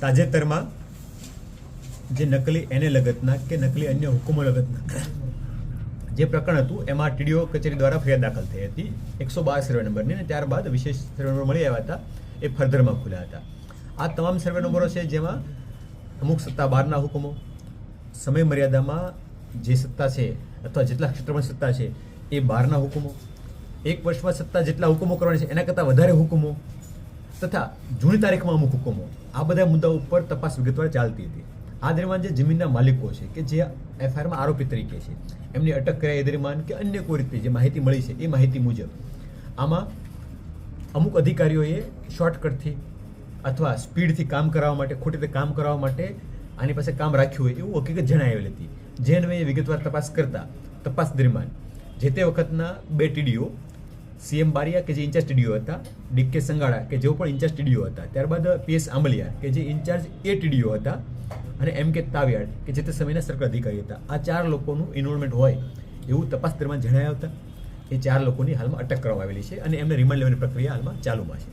તાજેતરમાં જે નકલી એને લગતના કે નકલી અન્ય હુકુમો લગતના, જે પ્રકરણ હતું, એમાં ટીડીઓ કચેરી દ્વારા ફરિયાદ દાખલ થઈ હતી. એકસો બાર સર્વે નંબરની અને ત્યારબાદ વિશેષ સર્વે નંબર મળી આવ્યા હતા, એ ફર્ધરમાં ખુલ્યા હતા. આ તમામ સર્વે નંબરો છે જેમાં અમુક સત્તા બહારના હુકમો, સમય મર્યાદામાં જે સત્તા છે અથવા જેટલા ક્ષેત્રમાં સત્તા છે એ બહારના હુકમો, એક વર્ષમાં સત્તા જેટલા હુકમો કરવાની છે એના કરતાં વધારે હુકમો તથા જૂની તારીખમાં અમુક હુકમો. આ બધા મુદ્દાઓ ઉપર તપાસ વિગતવાર ચાલતી હતી. આ દરમિયાન જે જમીનના માલિકો છે કે જે એફઆઈઆરમાં આરોપી તરીકે છે, એમની અટક કર્યા એ દરમિયાન કે અન્ય કોઈ રીતે જે માહિતી મળી છે એ માહિતી મુજબ, આમાં અમુક અધિકારીઓએ શોર્ટકટથી અથવા સ્પીડથી કામ કરાવવા માટે, ખોટી રીતે કામ કરાવવા માટે આની પાસે કામ રાખ્યું હોય એવું હકીકત જણાવેલી હતી. જે અન્વયે વિગતવાર તપાસ કરતા, તપાસ દરમિયાન જે તે વખતના બે ટીડીઓ સીએમ બારિયા કે જે ઇન્ચાર્જ ટીડીઓ હતા ડીકે સંગાડા કે જેઓ પણ ઇન્ચાર્જ ટીડીઓ હતા, ત્યારબાદ પીએસ આંબલિયા કે જે ઇન્ચાર્જ એ ટીડીઓ હતા અને એમ કે તાવિયાડ કે જે તે સમયના સર્કલ અધિકારી હતા. આ ચાર લોકોનું ઇન્વોલ્વમેન્ટ હોય એવું તપાસ દરમિયાન જણાયા હતા. એ ચાર લોકોની હાલમાં અટક કરવામાં આવેલી છે અને એમને રિમાન્ડ લેવાની પ્રક્રિયા હાલમાં ચાલુમાં છે.